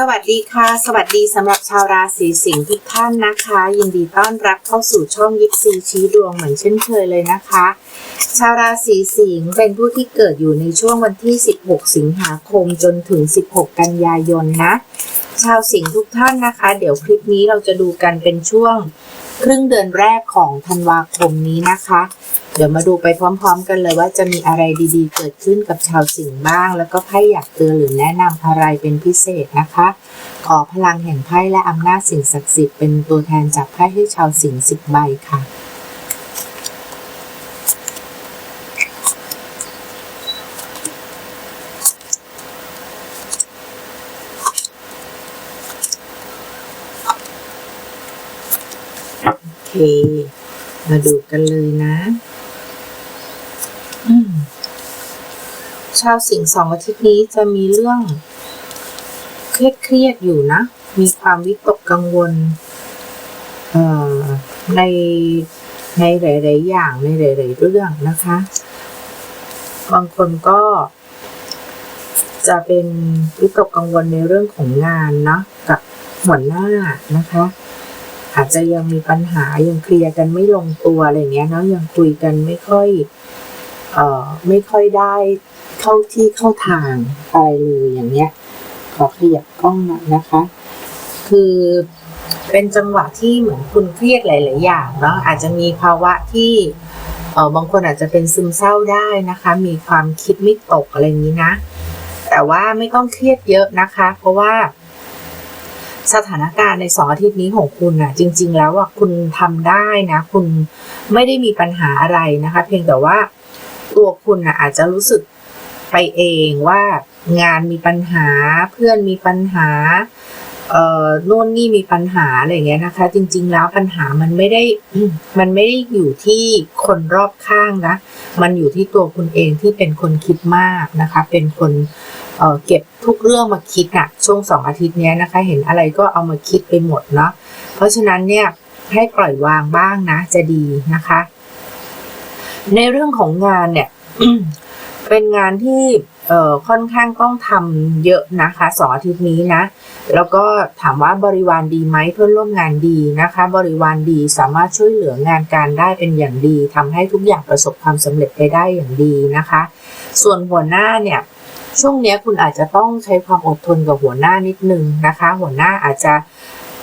สวัสดีค่ะ สวัสดีสำหรับชาวราศีสิงห์ทุกท่านนะคะ ยินดีต้อนรับเข้าสู่ช่องยิปซีชี้ดวงเหมือนเช่นเคยเลยนะคะ ชาวราศีสิงห์เป็นผู้ที่เกิดอยู่ในช่วงวันที่ 16 สิงหาคมจนถึง 16 กันยายนนะ ชาวสิงห์ทุกท่านนะคะ เดี๋ยวคลิปนี้เราจะดูกันเป็นช่วงครึ่งเดือนแรกของธันวาคมนี้นะคะ เดี๋ยวมาดูไปพร้อม ๆ กันเลยว่าจะมีอะไรดีๆ เกิดขึ้นกับชาวสิงห์บ้าง แล้วก็ไพ่อยากเตือนหรือแนะนำอะไรเป็นพิเศษนะคะ ขอพลังแห่งไพ่และอำนาจสิ่งศักดิ์สิทธิ์เป็นตัวแทนจากไพ่ให้ชาวสิงห์สิบใบค่ะโอเคมาดูกันเลยนะ อืม ชาวสิงห์สองอาทิตย์นี้จะมีเรื่องเครียดเครียดๆอยู่นะ มีความวิตกกังวลในในหลาย ๆ อย่างในหลาย ๆ เรื่องนะคะ บางคนก็ จะเป็นวิตกกังวลในเรื่องของงานเนาะกับหัวหน้านะคะ อาจจะยังมีปัญหายังเคลียร์กันไม่ลงตัวอะไรเงี้ยเนาะยังคุยกันไม่ค่อย เอ่อไม่ค่อยได้ เข้าที่เข้าทางอะไรเลยอย่างเงี้ย ขอขยับกล้องหน่อยนะคะ คือเป็นจังหวะที่เหมือนคุณเครียดหลาย ๆ อย่างเนาะอาจจะมีภาวะที่เออบางคนอาจจะเป็นซึมเศร้าได้นะคะ มีความคิดไม่ตกอะไรอย่างนี้นะ แต่ว่าไม่ต้องเครียดเยอะนะคะ เพราะว่า สถานการณ์ในสองอาทิตย์นี้ของคุณน่ะ จริง ๆ แล้วอะคุณทำได้นะ คุณไม่ได้มีปัญหาอะไรนะคะ เพียงแต่ว่าตัวคุณน่ะอาจจะรู้สึก ไปเองว่างานมีปัญหาเพื่อนมีปัญหาเอ่อโน่นนี่มีปัญหาอะไรอย่างเงี้ยนะคะ จริง ๆ แล้วปัญหามันไม่ได้มันไม่ได้อยู่ที่คนรอบข้างนะ มันอยู่ที่ตัวคุณเองที่เป็นคนคิดมากนะคะ เป็นคนเอ่อเก็บทุกเรื่องมาคิดอะช่วงสองอาทิตย์เนี้ยนะคะ เห็นอะไรก็เอามาคิดไปหมดเนาะเพราะฉะนั้นเนี่ยให้ปล่อยวางบ้างนะ จะดีนะคะ ในเรื่องของงานเนี่ย เป็นงานที่เอ่อค่อนข้างต้องทำเยอะนะคะสองอาทิตย์นี้นะ แล้วก็ถามว่าบริวารดีไหมเพื่อนร่วมงานดีนะคะ บริวารดีสามารถช่วยเหลืองานการได้เป็นอย่างดีทำให้ทุกอย่างประสบความสำเร็จไปได้อย่างดีนะคะ ส่วนหัวหน้าเนี่ยช่วงนี้คุณอาจจะต้องใช้ความอดทนกับหัวหน้านิดนึงนะคะ หัวหน้าอาจจะ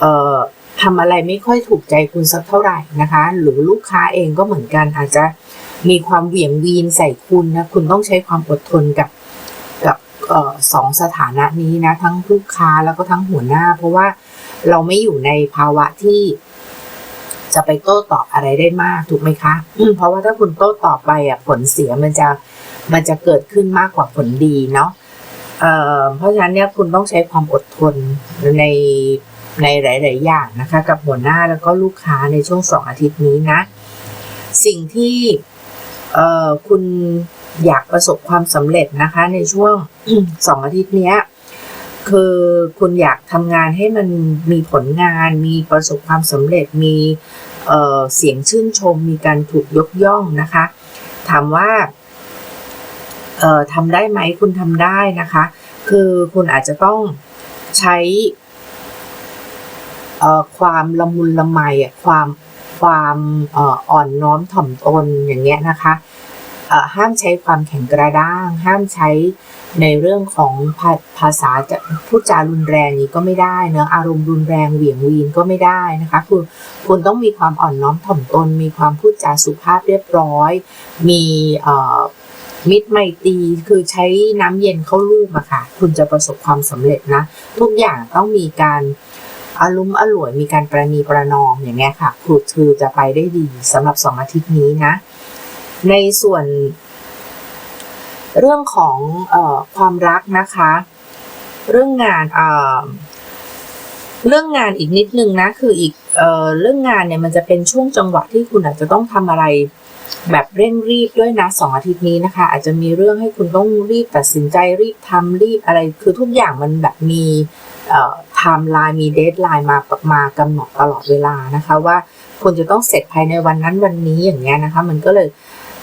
เอ่อทำอะไรไม่ค่อยถูกใจคุณสักเท่าไหร่นะคะ หรือลูกค้าเองก็เหมือนกันอาจจะ มีความเหวี่ยงวีนใส่คุณนะ คุณต้องใช้ความอดทนกับกับออสองสถานะนี้นะ ทั้งลูกค้าแล้วก็ทั้งหัวหน้า เพราะว่าเราไม่อยู่ในภาวะที่จะไปโต้ตอบอะไรได้มากถูกไหมคะอืมเพราะว่าถ้าคุณโต้ตอบไปอะผลเสียมันจะมันจะเกิดขึ้นมากกว่าผลดีเนาะเอ่อเพราะฉะนั้นเนี่ยคุณต้องใช้ความอดทนในในหลาย ๆ อย่างนะคะ กับหัวหน้าแล้วก็ลูกค้าในช่วงสองอาทิตย์นี้นะ สิ่งที่ คุณอยากประสบความสำเร็จนะคะ ในช่วงสองอาทิตย์เนี้ย คือคุณอยากทำงานให้มันมีผลงาน มีประสบความสำเร็จมีเเสียงชื่นชม มีการถูกยกย่องนะคะ ถามว่าทำได้ไหมคุณทำได้นะคะ คือคุณอาจจะต้องใช้ความละมุนละไมอะความ ความอ่อนน้อมถ่อมตนอย่างเงี้ยนะคะห้ามใช้ความแข็งกระด้าง ห้ามใช้ในเรื่องของภาภาษาจะพูดจารุนแรงนี้ก็ไม่ได้เนอะอารมณ์รุนแรงเหวี่ยงวีนก็ไม่ได้นะคะคือคุณต้องมีความอ่อนน้อมถ่อมตน มีความพูดจาสุภาพเรียบร้อย มีมิตรไมตรีคือใช้น้ำเย็นเข้าลูบอะค่ะ คุณจะประสบความสำเร็จนะ ทุกอย่างต้องมีการ อารุมอร่วยมีการประนีประนอมอย่างเงี้ยค่ะคือคือจะไปได้ดีสำหรับสองอาทิตย์นี้นะ ในส่วน เรื่องของออความรักนะคะ เรื่องงานเเรื่องงานอีกนิดนึงนะ คืออีกเออเรื่องงานเนี่ยมันจะเป็นช่วงจังหวะที่คุณอาจจะต้องทำอะไรแบบเร่งรีบด้วยนะสองอาทิตย์นี้นะคะ อาจจะมีเรื่องให้คุณต้องรีบตัดสินใจรีบทำรีบอะไร คือทุกอย่างมันแบบมีเอ่อ ม์ไลน์มีเดทไลน์มามากำหนดตลอดเวลานะคะว่าคุณจะต้องเสร็จภายในวันนั้นวันนี้อย่างเงี้ยนะคะ มันก็เลย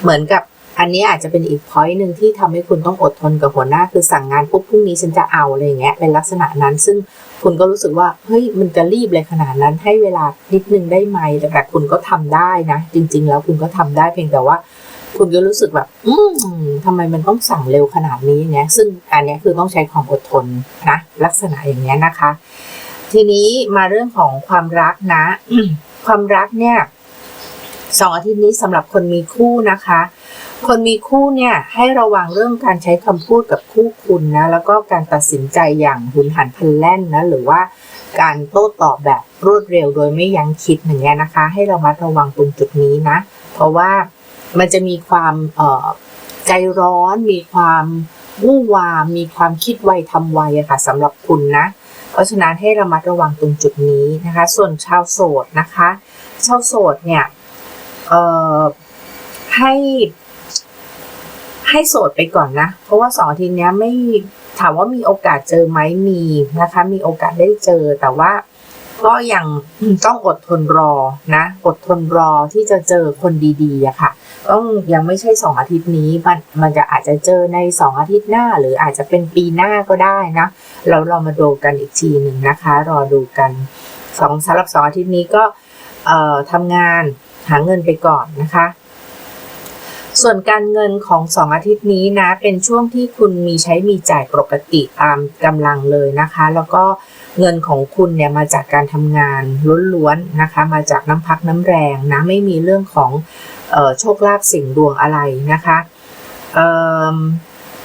เหมือนกับอันนี้อาจจะเป็นอีกพอยต์หนึ่งที่ทำให้คุณต้องอดทนกับหัวหน้า คือสั่งงานปุ๊บพรุ่งนี้ฉันจะเอาอะไรอย่างเงี้ยเป็นลักษณะนั้น ซึ่งคุณก็รู้สึกว่าเฮ้ยมันจะรีบเลยขนาดนั้นให้เวลานิดนึงได้ไหมแต่คุณก็ทำได้นะ จริง ๆ แล้วคุณก็ทำได้เพียงแต่ว่า คุณก็รู้สึกแบบ อืมทำไมมันต้องสั่งเร็วขนาดนี้เนี้ยซึ่งอันนี้คือต้องใช้ความอดทนนะลักษณะอย่างเงี้ยนะคะ ทีนี้มาเรื่องของความรักนะ ความรักเนี่ยสองอาทิตย์นี้สำหรับคนมีคู่นะคะ คนมีคู่เนี่ยให้ระวังเรื่องการใช้คำพูดกับคู่คุณนะ แล้วก็การตัดสินใจอย่างหุนหันพลันแล่นนะ หรือว่าการโต้ตอบแบบรวดเร็วโดยไม่ยั้งคิดอย่างเงี้ยนะคะ ให้เรามาระวังตรงจุดนี้นะ เพราะว่า มันจะมีความเใจร้อน มีความวู่วามมีความคิดไวทำไวอะค่ะสำหรับคุณนะ เพราะฉะนั้นให้ระมัดระวังตรงจุดนี้นะคะ ส่วนชาวโสดนะคะ ชาวโสดเนี่ยเออให้ให้โสดไปก่อนนะ เพราะว่าสองอาทิตย์เนี้ยไม่ถามว่ามีโอกาสเจอไหมมีนะคะ มีโอกาสได้เจอแต่ว่า ก็ยังต้องอดทนรอนะ อดทนรอที่จะเจอคนดีๆอะค่ะ ต้องยังไม่ใช่สองอาทิตย์นี้มันมันจะอาจจะเจอในสองอาทิตย์หน้า หรืออาจจะเป็นปีหน้าก็ได้นะเราเรามาดูกันอีกทีหนึ่งนะคะ รอดูกันสองสำหรับสองอาทิตย์นี้ก็เอ่อทำงานหาเงินไปก่อนนะคะ ส่วนการเงินของสองอาทิตย์นี้นะ เป็นช่วงที่คุณมีใช้มีจ่ายปกติตามกำลังเลยนะคะ แล้วก็ เงินของคุณเนี่ยมาจากการทำงานล้วนๆนะคะ มาจากน้ำพักน้ำแรงนะไม่มีเรื่องของออโชคลาภสิ่งดวงอะไรนะคะ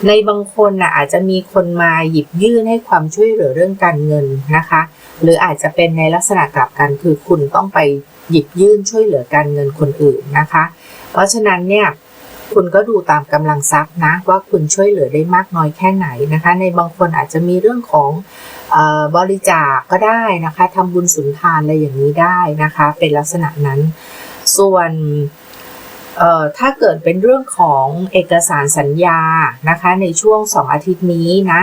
ในบางคนนะอาจจะมีคนมาหยิบยื่นให้ความช่วยเหลือเรื่องการเงินนะคะ หรืออาจจะเป็นในลักษณะกลับกันคือคุณต้องไปหยิบยื่นช่วยเหลือการเงินคนอื่นนะคะ เพราะฉะนั้นเนี่ย คุณก็ดูตามกำลังทรัพย์นะ ว่าคุณช่วยเหลือได้มากน้อยแค่ไหนนะคะ ในบางคนอาจจะมีเรื่องของออบริจาคก็ได้นะคะทำบุญสุนทานอะไรอย่างนี้ได้นะคะ เป็นลักษณะนั้น ส่วนถ้าเกิดเป็นเรื่องของเอกสารสัญญานะคะ ในช่วงสองอาทิตย์นี้นะ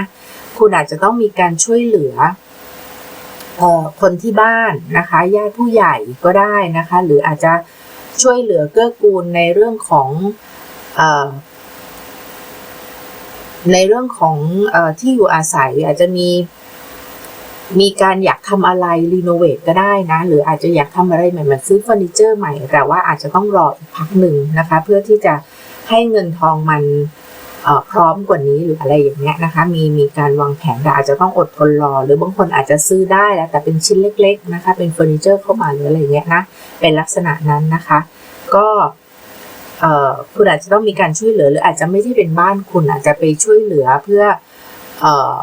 คุณอาจจะต้องมีการช่วยเหลืออคนที่บ้านนะคะญาติผู้ใหญ่ก็ได้นะคะ หรืออาจจะช่วยเหลือเกื้อกูลในเรื่องของ ในเรื่องของอที่อยู่อาศัยอาจจะมีมีการอยากทำอะไรรีโนเวทก็ได้นะ หรืออาจจะอยากทำอะไรใหม่ๆซื้อเฟอร์นิเจอร์ใหม่ แต่ว่าอาจจะต้องรออีกพักหนึ่งนะคะ เพื่อที่จะให้เงินทองมันพร้อมกว่านี้หรืออะไรอย่างเงี้ยนะคะ มีมีการวางแผนแต่อาจจะต้องอดทนรอ หรือบางคนอาจจะซื้อได้แล้วแต่เป็นชิ้นเล็ก ๆ นะคะ เป็นเฟอร์นิเจอร์เข้ามาหรืออะไรเงี้ยนะเป็นลักษณะนั้นนะคะ ก็ คุณอาจจะต้องมีการช่วยเหลือ หรืออาจจะไม่ใช่เป็นบ้านคุณอาจจะไปช่วยเหลือเพื่อเอ่อ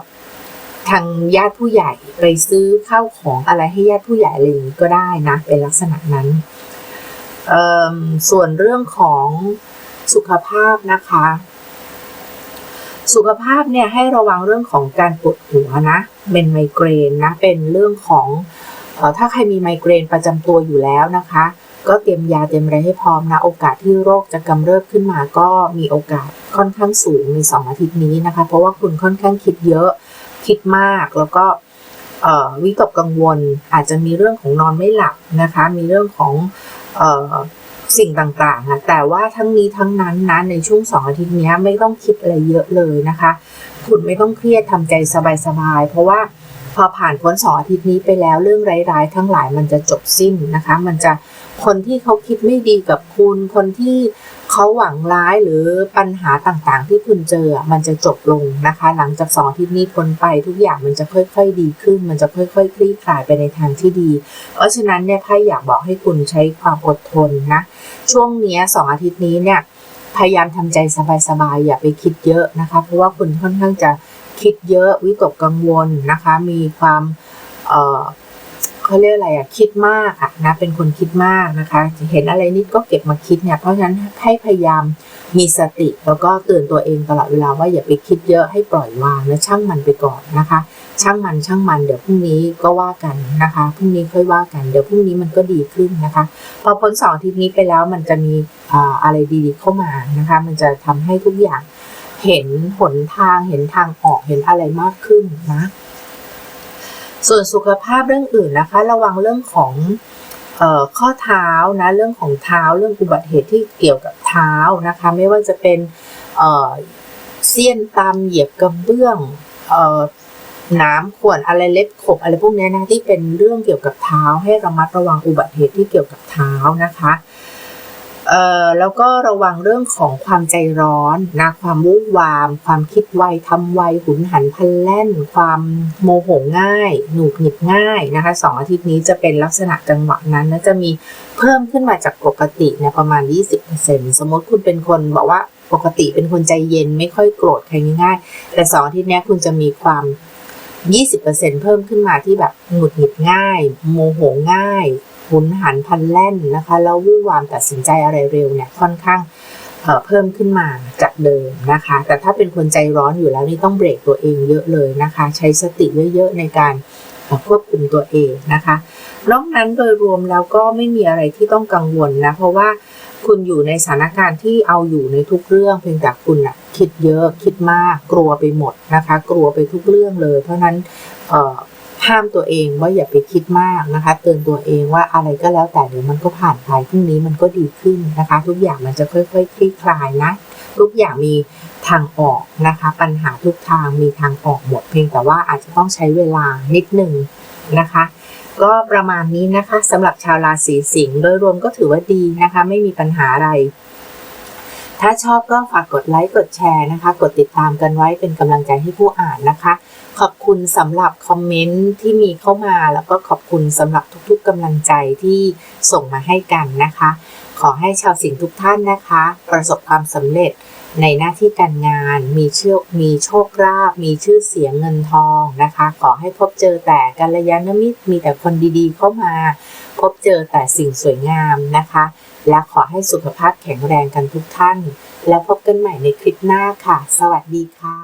ทางญาติผู้ใหญ่ไปซื้อข้าวของอะไรให้ญาติผู้ใหญ่อะไรอย่างนี้ก็ได้นะ เป็นลักษณะนั้นเอ่อส่วนเรื่องของสุขภาพนะคะ สุขภาพเนี่ยให้ระวังเรื่องของการปวดหัวนะ เป็นไมเกรนนะ เป็นเรื่องของออถ้าใครมีไมเกรนประจำตัวอยู่แล้วนะคะ ก็เตรียมยาเตรียมอะไรให้พร้อมนะ โอกาสที่โรคจะกำเริบขึ้นมาก็มีโอกาสค่อนข้างสูงในสองอาทิตย์นี้นะคะ เพราะว่าคุณค่อนข้างคิดเยอะคิดมากแล้วก็วิตกกังวลอาจจะมีเรื่องของนอนไม่หลับนะคะ มีเรื่องของออสิ่งต่างๆนะแต่ว่าทั้งนี้ทั้งนั้นนะในช่วงสองอาทิตย์นี้ไม่ต้องคิดอะไรเยอะเลยนะคะ คุณไม่ต้องเครียดทำใจสบายๆ เพราะว่า พอผ่านพ้นสองอาทิตย์นี้ไปแล้วเรื่องร้ายๆ ทั้งหลายมันจะจบสิ้นนะคะ มันจะคนที่เขาคิดไม่ดีกับคุณ คนที่เขาหวังร้ายหรือปัญหาต่างๆ ที่คุณเจอ มันจะจบลงนะคะ หลังจากสองอาทิตย์นี้พ้นไปทุกอย่างมันจะค่อย ๆ ดีขึ้น มันจะค่อย ๆ คลี่คลายไปในทางที่ดี เพราะฉะนั้นเนี่ยไพ่อยากบอกให้คุณใช้ความอดทนนะ ช่วงนี้สองอาทิตย์นี้เนี่ยพยายามทำใจสบายๆอย่าไปคิดเยอะนะคะ เพราะว่าคุณค่อนข้างจะ คิดเยอะวิตกกังวลนะคะ มีความเอ่อเขาเรียกอะไรอะคิดมากอะนะเป็นคนคิดมากนะคะเห็นอะไรนิดก็เก็บมาคิดเนี่ยเพราะฉะนั้นให้พยายามมีสติแล้วก็เตือนตัวเองตลอดเวลาว่าอย่าไปคิดเยอะให้ปล่อยวางและช่างมันไปก่อนนะคะ ช่างมันช่างมันเดี๋ยวพรุ่งนี้ก็ว่ากันนะคะพรุ่งนี้ค่อยว่ากันเดี๋ยวพรุ่งนี้มันก็ดีขึ้นนะคะ พอพ้นสองทิตย์นี้ไปแล้วมันจะมีอะไรดีๆเข้ามานะคะ มันจะทำให้ทุกอย่าง เห็นหนทางเห็นทางออกเห็นอะไรมากขึ้นนะ ส่วนสุขภาพเรื่องอื่นนะคะ ระวังเรื่องของออข้อเท้านะเรื่องของเท้าเรื่องอุบัติเหตุที่เกี่ยวกับเท้านะคะ ไม่ว่าจะเป็นเเสี้ยนตามเหยียบกระเบื้องอน้ำขวนอะไรเล็บขบอะไรพวกนี้นะที่เป็นเรื่องเกี่ยวกับเท้าให้ระมัดระวังอุบัติเหตุที่เกี่ยวกับเท้านะคะ เอ่อแล้วก็ระวังเรื่องของความใจร้อนนะความวุ่นวาม ความคิดไวทำไวหุนหันพลันแล่น ความโมโหง่าย หนุดหงิดง่ายนะคะสองอาทิตย์นี้จะเป็นลักษณะจังหวะนั้นและจะมีเพิ่มขึ้นมาจากปกติเนี่ยประมาณ 20%สมมติคุณเป็นคนบอกว่าปกติเป็นคนใจเย็นไม่ค่อยโกรธใครง่ายๆแต่สองอาทิตย์นี้คุณจะมีความ20%เพิ่มขึ้นมาที่แบบหงุดหงิดง่าย โมโหง่าย หุนหันพันแล่นนะคะ แล้ววู่นวามตัดสินใจอะไรเร็วเนี่ยค่อนข้างเพิ่มขึ้นมาจากเดิมนะคะ แต่ถ้าเป็นคนใจร้อนอยู่แล้วนี่ต้องเบรกตัวเองเยอะเลยนะคะ ใช้สติเยอะๆในการควบคุมตัวเองนะคะนอกนั้นโดยรวมแล้วก็ไม่มีอะไรที่ต้องกังวลนะ เพราะว่าคุณอยู่ในสถานการณ์ที่เอาอยู่ในทุกเรื่อง เพียงแต่คุณอะคิดเยอะคิดมากกลัวไปหมดนะคะ กลัวไปทุกเรื่องเลย เพราะนั้นเห้ามตัวเองว่าอย่าไปคิดมากนะคะ เตือนตัวเองว่าอะไรก็แล้วแต่เดี๋ยวมันก็ผ่านไปพรุ่งนี้มันก็ดีขึ้นนะคะ ทุกอย่างมันจะค่อยๆคลี่คลายนะ ทุกอย่างมีทางออกนะคะ ปัญหาทุกทางมีทางออกหมดเพียงแต่ว่าอาจจะต้องใช้เวลานิดหนึ่งนะคะ ก็ประมาณนี้นะคะสำหรับชาวราศีสิงห์โดยรวมก็ถือว่าดีนะคะ ไม่มีปัญหาอะไร ถ้าชอบก็ฝากกดไลค์กดแชร์นะคะ กดติดตามกันไว้เป็นกำลังใจให้ผู้อ่านนะคะ ขอบคุณสำหรับคอมเมนต์ที่มีเข้ามา แล้วก็ขอบคุณสำหรับทุกๆกำลังใจที่ส่งมาให้กันนะคะ ขอให้ชาวสิงห์ทุกท่านนะคะ ประสบความสำเร็จในหน้าที่การงาน มีเชื่อมีโชคลาภมีชื่อเสียงเงินทองนะคะ ขอให้พบเจอแต่กัลยาณมิตรมีแต่คนดีๆ เข้ามา พบเจอแต่สิ่งสวยงามนะคะ และขอให้สุขภาพแข็งแรงกันทุกท่าน แล้วพบกันใหม่ในคลิปหน้าค่ะ สวัสดีค่ะ